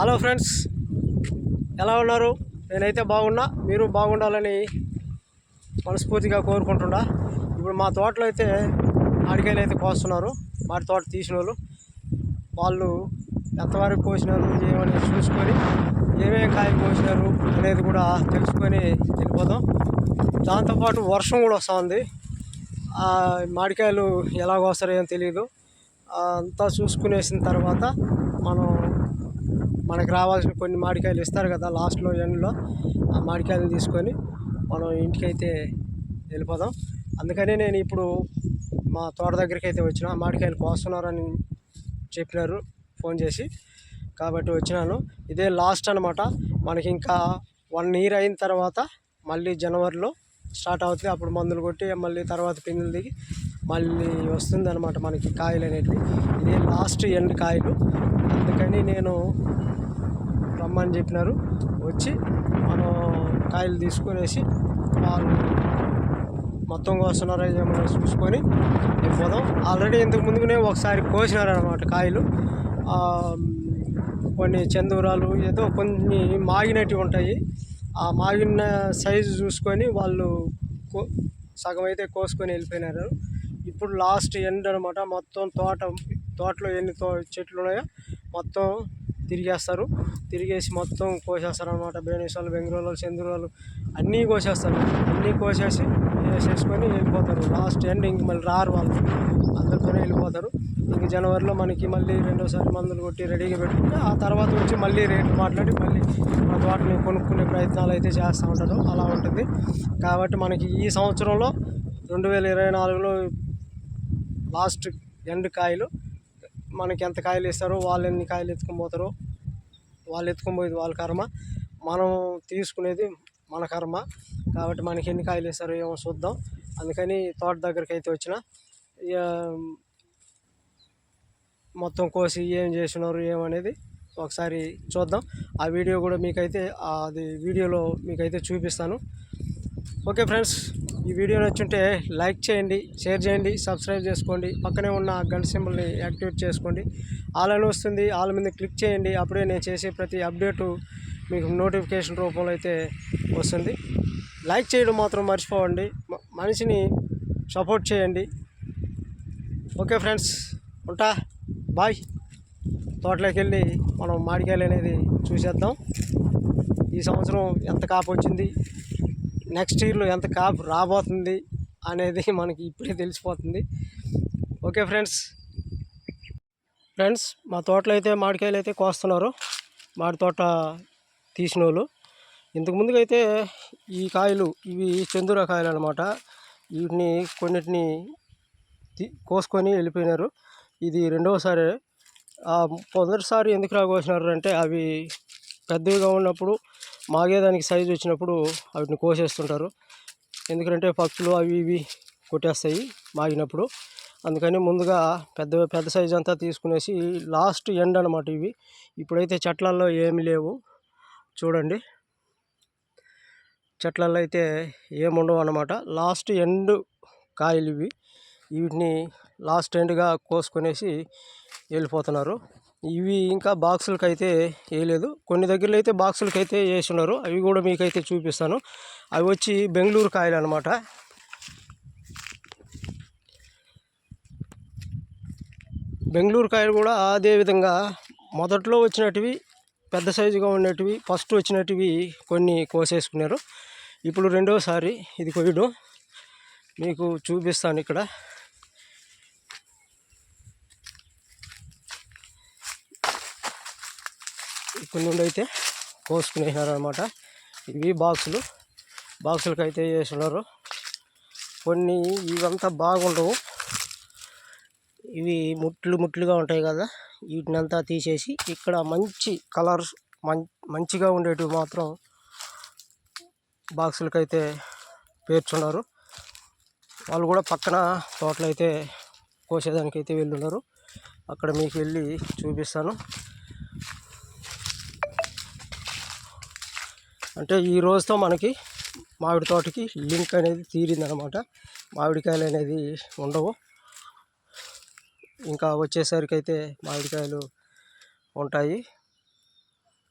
Hello friends ఎలా ఉన్నారు? నేనైతే బాగున్నా మీరు బాగుండాలని మనస్ఫూర్తిగా కోరుకుంటున్నా. ఇప్పుడు మా తోటలో అయితే మామిడికాయలు అయితే కోస్తున్నారు. మాడి తోట తీసిన వాళ్ళు వాళ్ళు ఎంతవరకు కోసినారు ఏమని చూసుకొని ఏమేమి కాయ కోసినారు అనేది కూడా తెలుసుకొని వెళ్ళిపోదాం. దాంతోపాటు వర్షం కూడా వస్తుంది ఆ మామిడికాయలు ఎలా కోస్తారో ఏం తెలియదు అంతా చూసుకునేసిన తర్వాత మనం మనకు రావాల్సిన కొన్ని మామిడికాయలు ఇస్తారు కదా లాస్ట్లో ఎండ్లో ఆ మామిడికాయలు తీసుకొని మనం ఇంటికైతే వెళ్ళిపోదాం. అందుకనే నేను ఇప్పుడు మా తోట దగ్గరికి అయితే వచ్చిన ఆ మామిడికాయలు కోస్తున్నారని చెప్పినారు ఫోన్ చేసి కాబట్టి వచ్చినాను. ఇదే లాస్ట్ అనమాట మనకి ఇంకా వన్ ఇయర్ అయిన తర్వాత మళ్ళీ జనవరిలో స్టార్ట్ అవుతుంది. అప్పుడు మందులు కొట్టి మళ్ళీ తర్వాత పిందులు దిగి మళ్ళీ వస్తుంది అనమాట మనకి కాయలు అనేటివి. ఇదే లాస్ట్ ఎండ్ కాయలు. అందుకని నేను రమ్మని చెప్పినారు. వచ్చి మనం కాయలు తీసుకునేసి వాళ్ళు మొత్తం కోస్తున్నారా. ఏమైనా చూసుకొని వెళ్ళిపోదాం ఆల్రెడీ ఇంతకు ముందుగానే ఒకసారి కోసినారనమాట కాయలు. కొన్ని చందూరాలు ఏదో కొన్ని మాగినట్టు ఉంటాయి. ఆ మాగిన సైజు చూసుకొని వాళ్ళు కో సగం అయితే కోసుకొని వెళ్ళిపోయినారు. ఇప్పుడు లాస్ట్ ఎండ్ అనమాట మొత్తం తోట తోటలో ఎన్ని తో చెట్లు ఉన్నాయో మొత్తం తిరిగేస్తారు. తిరిగేసి మొత్తం కోసేస్తారు అనమాట భువనేశ్వర్లు బెంగళూరు చంద్రులు అన్నీ కోసేస్తారు. అన్నీ కోసేసి వేసేసుకొని వెళ్ళిపోతారు. లాస్ట్ ఎండ్ ఇంక మళ్ళీ రారు వాళ్ళు. అందరితోనే వెళ్ళిపోతారు. ఇంక జనవరిలో మనకి మళ్ళీ రెండోసారి మందులు కొట్టి రెడీగా పెట్టుకుంటే ఆ తర్వాత వచ్చి మళ్ళీ రేట్లు మాట్లాడి మళ్ళీ మన తోటని కొనుక్కునే ప్రయత్నాలు అయితే చేస్తూ ఉంటారు. అలా ఉంటుంది. కాబట్టి మనకి ఈ సంవత్సరంలో రెండు వేల ఇరవై నాలుగులో లాస్ట్ ఎండ్ కాయలు మనకి ఎంత కాయలు ఇస్తారో వాళ్ళు ఎన్ని కాయలు ఎత్తుకొని పోతారో వాళ్ళు ఎత్తుకొని పోయేది వాళ్ళ కర్మ. మనం తీసుకునేది మన కర్మ. కాబట్టి మనకి ఎన్ని కాయలు ఇస్తారో ఏమో చూద్దాం. అందుకని తోట దగ్గరికి అయితే వచ్చిన ఇక మొత్తం కోసి ఏం చేసినారు ఏమనేది ఒకసారి చూద్దాం. ఆ వీడియో కూడా మీకైతే అది వీడియోలో మీకైతే చూపిస్తాను. Okay friends. ఈ వీడియో నచ్చుంటే లైక్ చేయండి షేర్ చేయండి సబ్స్క్రైబ్ చేసుకోండి. పక్కనే ఉన్న గంట సింబల్ని యాక్టివేట్ చేసుకోండి. ఆల్ అని వస్తుంది ఆల్ మీద క్లిక్ చేయండి. అప్పుడే నేను చేసే ప్రతి అప్డేటు మీకు నోటిఫికేషన్ రూపంలో అయితే వస్తుంది. లైక్ చేయడం మాత్రం మర్చిపోవండి మనిషిని సపోర్ట్ చేయండి. ఓకే ఫ్రెండ్స్ ఉంటా. బాయ్. తోటలోకి వెళ్ళి మనం మాడికాయలు అనేది చూసేద్దాం. ఈ సంవత్సరం ఎంత కాపు వచ్చింది? నెక్స్ట్ ఇయర్లో ఎంత కాపు రాబోతుంది అనేది మనకి ఇప్పుడే తెలిసిపోతుంది. Okay friends. ఫ్రెండ్స్ మా తోటలో అయితే మామిడికాయలు అయితే కోస్తున్నారు. మామిడి తోట తీసిన వాళ్ళు. ఇంతకు ముందుగా అయితే ఈ కాయలు ఇవి చందూర కాయలు అనమాట వీటిని కొన్నిటిని తీ- కోసుకొని వెళ్ళిపోయినారు. ఇది రెండవసారి మొదటిసారి ఎందుకు రాకోసినారు అంటే అవి పెద్దవిగా ఉన్నప్పుడు మాగేదానికి సైజు వచ్చినప్పుడు వాటిని కోసేస్తుంటారు. ఎందుకంటే పక్షులు అవి ఇవి కొట్టేస్తాయి మాగినప్పుడు. అందుకని ముందుగా పెద్ద పెద్ద సైజు అంతా తీసుకునేసి లాస్ట్ ఎండ్ అనమాట ఇవి. ఇప్పుడైతే చెట్లల్లో ఏమి లేవు. చూడండి. చెట్లల్లో అయితే ఏముండవు అనమాట లాస్ట్ ఎండ్ కాయలు ఇవి. వీటిని లాస్ట్ ఎండ్గా కోసుకునేసి వెళ్ళిపోతున్నారు. ఇవి ఇంకా బాక్సులకి అయితే వేయలేదు. కొన్ని దగ్గరలో అయితే బాక్సులకి అయితే వేసినారు అవి కూడా మీకైతే చూపిస్తాను. అవి వచ్చి బెంగళూరు కాయలు అనమాట బెంగళూరు కాయలు కూడా అదే విధంగా మొదట్లో వచ్చినటివి పెద్ద సైజుగా ఉన్నటివి ఫస్ట్ వచ్చినటివి కొన్ని కోసేసుకున్నారు. ఇప్పుడు రెండోసారి ఇది కొయ్యడం మీకు చూపిస్తాను ఇక్కడ. ఇక్కడ నుండి అయితే కోసుకునేసినారు ఇవి బాక్సులు. బాక్సులకి అయితే వేసినారు కొన్ని ఇవంతా బాగుండవు. ఇవి ముట్లు ముట్లుగా ఉంటాయి కదా వీటినంతా తీసేసి ఇక్కడ మంచి కలర్స్ మం మంచిగా ఉండేటివి మాత్రం బాక్సులకైతే పేర్చున్నారు. వాళ్ళు కూడా పక్కన తోటలు అయితే కోసేదానికి అయితే వెళ్ళున్నారు. అక్కడ మీకు వెళ్ళి చూపిస్తాను. అంటే ఈ రోజుతో మనకి మామిడి తోటకి లింక్ అనేది తీరిందనమాట. మామిడికాయలు అనేది ఉండవు. ఇంకా వచ్చేసరికి అయితే మామిడికాయలు ఉంటాయి.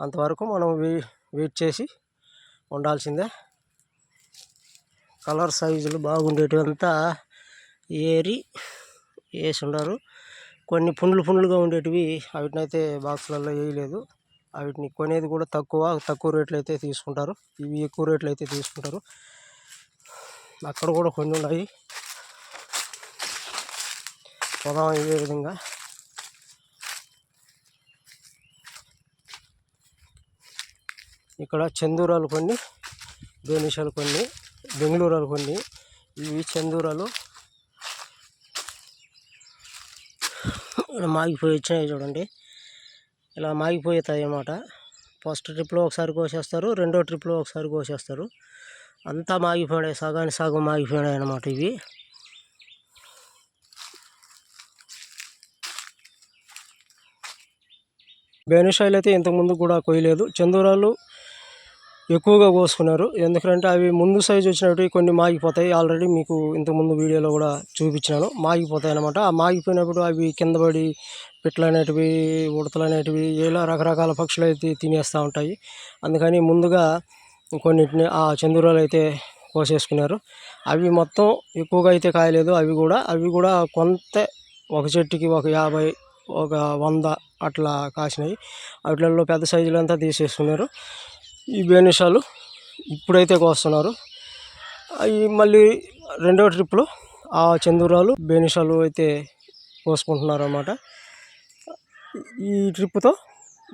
అంతవరకు మనం వెయి వెయిట్ చేసి ఉండాల్సిందే. కలర్ సైజులు బాగుండేటివంతా ఏరి వేసి ఉన్నారు కొన్ని పుండ్లు పుండ్లుగా ఉండేటివి వాటినైతే బాక్సులలో వేయలేదు. వాటిని కొనేది కూడా తక్కువ తక్కువ రేట్లు అయితే తీసుకుంటారు. ఇవి ఎక్కువ రేట్లు అయితే తీసుకుంటారు. అక్కడ కూడా కొన్ని ఉన్నాయి. పొలం ఇదే విధంగా. ఇక్కడ చందూరాలు కొన్ని బేనిషాలు కొన్ని బెంగళూరాలు కొన్ని. ఇవి చందూరాలు మాగిపోయి వచ్చినాయి చూడండి. ఇలా మాగిపోతాయి అన్నమాట ఫస్ట్ ట్రిప్లో ఒకసారి కోసేస్తారు రెండో ట్రిప్లో ఒకసారి కోసేస్తారు. అంతా మాగిపోయినాయి సగానికి సగం మాగిపోయాయి అన్నమాట ఇవి. బేనిషాయిలు అయితే ఇంతకుముందు కూడా కొయ్యలేదు. చందూరాలు ఎక్కువగా కోసుకున్నారు. ఎందుకంటే అవి ముందు సైజు వచ్చినవి కొన్ని మాగిపోతాయి. ఆల్రెడీ మీకు ఇంతకుముందు వీడియోలో కూడా చూపించినాను. మాగిపోతాయి అనమాట ఆ మాగిపోయినప్పుడు అవి కింద పడి పిట్లు అనేటివి ఉడతలు అనేటివి ఇలా రకరకాల పక్షులు అయితే తినేస్తూ ఉంటాయి. అందుకని ముందుగా కొన్నిటిని ఆ చందూరాలు అయితే కోసేసుకున్నారు. అవి మొత్తం ఎక్కువగా అయితే కాయలేదు. అవి కూడా అవి కూడా కొంత ఒక చెట్టుకి ఒక యాభై ఒక వంద అట్లా కాసినాయి. వాటిల్లో పెద్ద సైజులు అంతా తీసేసుకున్నారు. ఈ బేనిషాలు ఇప్పుడైతే కోస్తున్నారు. అవి మళ్ళీ రెండవ ట్రిప్లో ఆ చందూరాలు బేనిషాలు అయితే కోసుకుంటున్నారు అన్నమాట ఈ ట్రిప్తో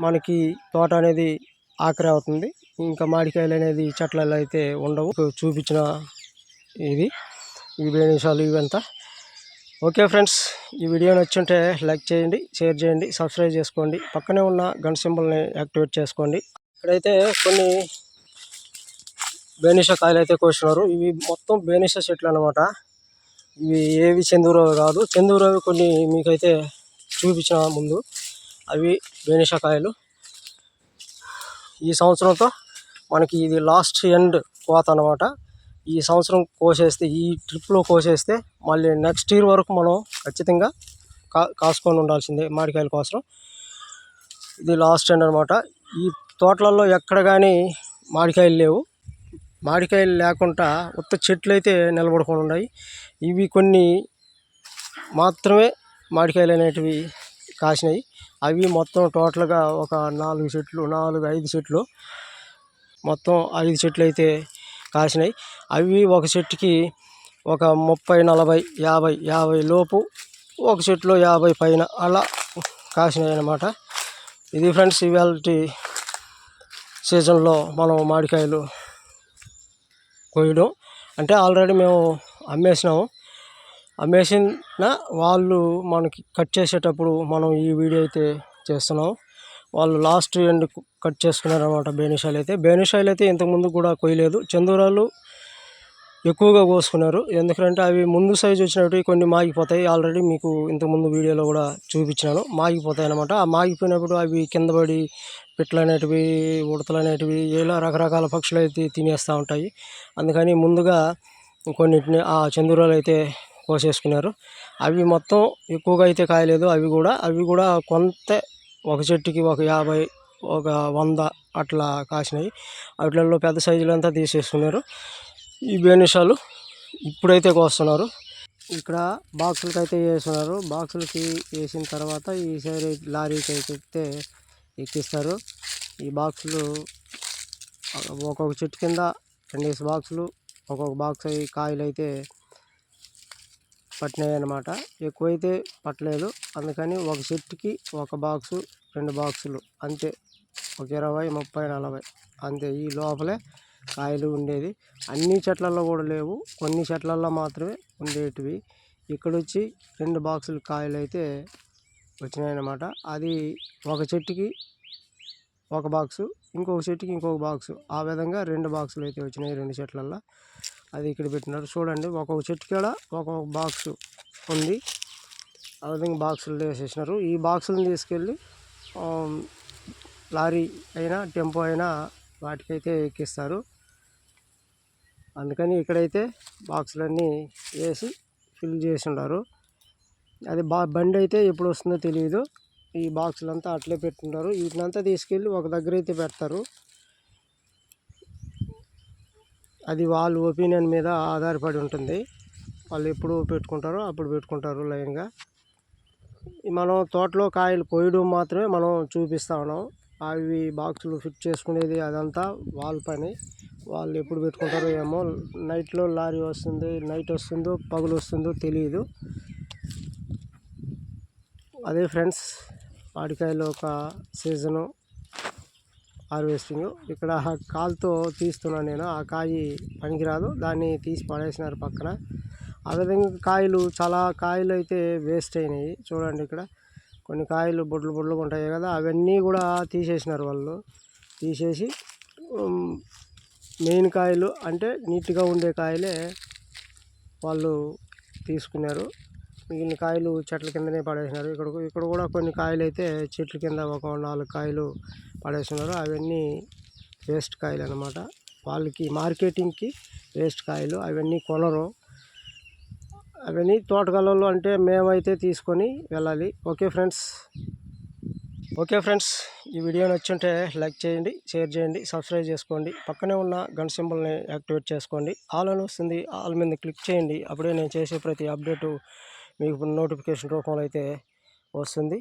మనకి తోట అనేది ఆఖరి అవుతుంది. ఇంకా మామిడికాయలు అనేది చెట్లలో అయితే ఉండవు. చూపించిన ఇది ఈ బేనిషాలు ఇవంతా. ఓకే ఫ్రెండ్స్ ఈ వీడియో నచ్చుంటే లైక్ చేయండి షేర్ చేయండి సబ్స్క్రైబ్ చేసుకోండి. పక్కనే ఉన్న గన్ సింబల్ని యాక్టివేట్ చేసుకోండి. ఇక్కడైతే కొన్ని బేనిష కాయలు అయితే కోసినారు. ఇవి మొత్తం బేనిష చెట్లు అనమాట ఇవి ఏవి చందూరవి కాదు. చందూరవి కొన్ని మీకైతే చూపించిన ముందు. అవి బేనిష కాయలు. ఈ సంవత్సరంతో మనకి ఇది లాస్ట్ ఎండ్ కోత అనమాట ఈ సంవత్సరం కోసేస్తే ఈ ట్రిప్లో కోసేస్తే మళ్ళీ నెక్స్ట్ ఇయర్ వరకు మనం ఖచ్చితంగా కా కాసుకొని ఉండాల్సిందే మామిడికాయల కోసం. ఇది లాస్ట్ ఎండ్ అనమాట ఈ తోటలలో ఎక్కడ కానీ మామిడికాయలు లేవు. మామిడికాయలు లేకుండా ఉత్త చెట్లు అయితే నిలబడకుండా ఉన్నాయి. ఇవి కొన్ని మాత్రమే మామిడికాయలు అనేటివి కాసినాయి. అవి మొత్తం టోటల్గా ఒక నాలుగు చెట్లు నాలుగు ఐదు చెట్లు మొత్తం ఐదు చెట్లు అయితే కాసినాయి. అవి ఒక చెట్టుకి ఒక ముప్పై నలభై యాభై యాభై లోపు ఒక చెట్లు యాభై పైన అలా కాసినాయి అన్నమాట ఇది ఫ్రెండ్స్ ఇవాళ సీజన్లో మనం మామిడికాయలు కోయడం అంటే ఆల్రెడీ మేము అమ్మేసినాము. అమ్మేసిన వాళ్ళు మనకి కట్ చేసేటప్పుడు మనం ఈ వీడియో అయితే చేస్తున్నాం వాళ్ళు లాస్ట్ ఎండ్ కట్ చేసుకున్నారు అనమాట బేనిషాలు అయితే. బేనిషాలు అయితే ఇంతకుముందు కూడా కొయ్యలేదు. చందూరాలు ఎక్కువగా కోసుకున్నారు. ఎందుకంటే అవి ముందు సైజు వచ్చినట్టు కొన్ని మాగిపోతాయి. ఆల్రెడీ మీకు ఇంతకుముందు వీడియోలో కూడా చూపించినాను. మాగిపోతాయి అనమాట ఆ మాగిపోయినప్పుడు అవి కింద పడి పిట్లు అనేటివి ఉడతలు అనేటివి ఇలా రకరకాల పక్షులు అయితే తినేస్తూ ఉంటాయి. అందుకని ముందుగా కొన్నిటిని ఆ చందూరాలు అయితే కోసేసుకున్నారు. అవి మొత్తం ఎక్కువగా అయితే కాయలేదు. అవి కూడా అవి కూడా కొంత ఒక చెట్టుకి ఒక యాభై ఒక వంద అట్లా కాసినాయి. వాటిల్లో పెద్ద సైజులు అంతా తీసేసుకున్నారు. ఈ బేనిషాలు ఇప్పుడైతే కోస్తున్నారు. ఇక్కడ బాక్సులకి అయితే వేస్తున్నారు బాక్సులకి వేసిన తర్వాత ఈ సైడ్ లారీకి అయితే ఎక్కిస్తారు. ఈ బాక్సులు ఒక్కొక్క చెట్టు కింద రెండేసి బాక్సులు ఒక్కొక్క బాక్స్ అయి కాయలు అయితే పట్టినాయి అన్నమాట ఎక్కువైతే పట్టలేదు. అందుకని ఒక చెట్టుకి ఒక బాక్సు రెండు బాక్సులు అంతే. ఒక ఇరవై ముప్పై నలభై. అంతే. ఈ లోపలే కాయలు ఉండేది. అన్ని చెట్లలో కూడా లేవు. కొన్ని చెట్లలో మాత్రమే ఉండేటివి. ఇక్కడ వచ్చి రెండు బాక్సులు కాయలు అయితే వచ్చినాయన్నమాట. అది ఒక చెట్టుకి ఒక బాక్సు ఇంకొక చెట్టుకి ఇంకొక బాక్సు. ఆ విధంగా రెండు బాక్సులు అయితే వచ్చినాయి రెండు చెట్లల్లో. అది ఇక్కడ పెట్టినారు. చూడండి ఒక్కొక్క చెట్టు కూడా ఒక్కొక్క బాక్సు ఉంది. ఆ విధంగా బాక్సులు వేసేసినారు ఈ బాక్సులను తీసుకెళ్ళి లారీ అయినా టెంపో అయినా వాటికైతే ఎక్కిస్తారు. అందుకని ఇక్కడైతే బాక్సులన్నీ వేసి ఫిల్ చేసి ఉన్నారు అది బా బండి అయితే ఎప్పుడు వస్తుందో తెలియదు ఈ బాక్సులు అంతా అట్లే పెట్టుకుంటారు. వీటినంతా తీసుకెళ్ళి ఒక దగ్గర అయితే పెడతారు. అది వాళ్ళ ఒపీనియన్ మీద ఆధారపడి ఉంటుంది. వాళ్ళు ఎప్పుడు పెట్టుకుంటారో అప్పుడు పెట్టుకుంటారు లైన్గా. మనం తోటలో కాయలు కోయడం మాత్రమే మనం చూపిస్తా ఉన్నాం. అవి బాక్సులు ఫిట్ చేసుకునేది అదంతా వాళ్ళ పని. వాళ్ళు ఎప్పుడు పెట్టుకుంటారో ఏమో. నైట్లో లారీ వస్తుంది నైట్ వస్తుందో పగులు వస్తుందో తెలియదు అదే ఫ్రెండ్స్ మామిడికాయలు ఒక సీజను హార్వెస్టింగ్. ఇక్కడ కాలుతో తీస్తున్నాను నేను ఆ కాయి పనికిరాదు. దాన్ని తీసి పడేసినారు పక్కన. ఆ విధంగా కాయలు చాలా కాయలు అయితే వేస్ట్ అయినాయి. చూడండి ఇక్కడ కొన్ని కాయలు బొడ్లు బొడ్లుగా ఉంటాయి కదా అవన్నీ కూడా తీసేసినారు వాళ్ళు. తీసేసి మెయిన్ కాయలు అంటే నీట్గా ఉండే కాయలే వాళ్ళు తీసుకున్నారు. మిగిలిన కాయలు చెట్ల కిందనే పడేసినారు. ఇక్కడ ఇక్కడ కూడా కొన్ని కాయలు అయితే చెట్ల కింద ఒక నాలుగు కాయలు పడేసినారు. అవన్నీ వేస్ట్ కాయలు అనమాట వాళ్ళకి మార్కెటింగ్కి వేస్ట్ కాయలు. అవన్నీ కొనరు. అవన్నీ తోటకాలలో అంటే మేమైతే తీసుకొని వెళ్ళాలి. Okay friends? ఓకే ఫ్రెండ్స్ ఈ వీడియో నచ్చుంటే లైక్ చేయండి షేర్ చేయండి సబ్స్క్రైబ్ చేసుకోండి. పక్కనే ఉన్న గన్ సింబల్ని యాక్టివేట్ చేసుకోండి. ఆల్ అని వస్తుంది. ఆల్ మీద క్లిక్ చేయండి. అప్పుడే నేను చేసే ప్రతి అప్డేటు మీకు నోటిఫికేషన్ రూపంలో అయితే వస్తుంది.